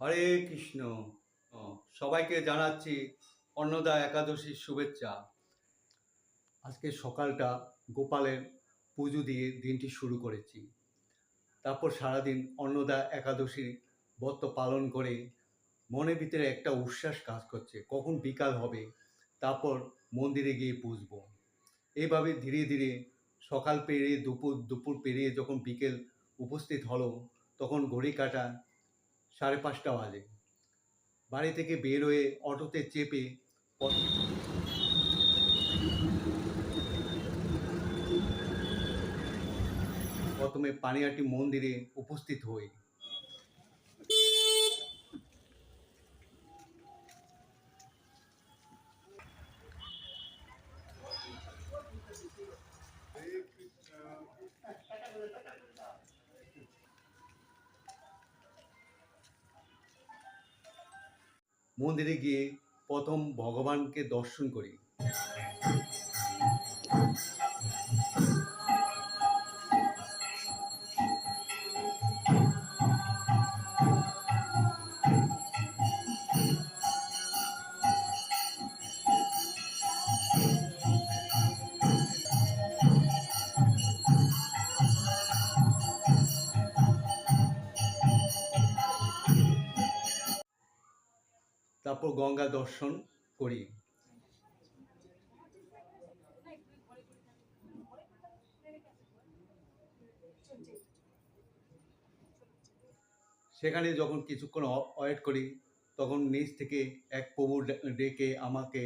হরে কৃষ্ণ। সবাইকে জানাচ্ছি অন্নদা একাদশীর শুভেচ্ছা। আজকে সকালটা গোপালের পুজো দিয়ে দিনটি শুরু করেছি। তারপর সারাদিন অন্নদা একাদশীর ব্রত পালন করে মনের ভিতরে একটা উচ্ছ্বাস কাজ করছে, কখন বিকাল হবে তারপর মন্দিরে গিয়ে পুজবো। এইভাবে ধীরে ধীরে সকাল পেরিয়ে দুপুর দুপুর পেরিয়ে যখন বিকেল উপস্থিত হলো, তখন ঘড়ি কাটা সাড়ে পাঁচটা বাজে। বাড়ি থেকে বের হয়ে অটোতে চেপে প্রথমে পানিয়াটি মন্দিরে উপস্থিত হই। মন্দিরে গিয়ে প্রথম ভগবানকে দর্শন করি। তারপর গঙ্গা দর্শন করি। সেখানে যখন কিছুক্ষণ ওয়েট করি, তখন নিচ থেকে এক প্রভু ডেকে আমাকে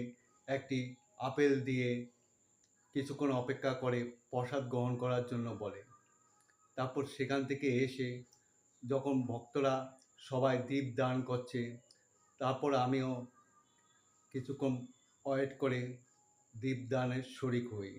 একটি আপেল দিয়ে কিছুক্ষণ অপেক্ষা করে প্রসাদ গ্রহণ করার জন্য বলে। তারপর সেখান থেকে এসে যখন ভক্তরা সবাই দীপ দান করছে তারপর আমিও কিছুক্ষণ ওয়েট করে দীপদানের শরিক হই।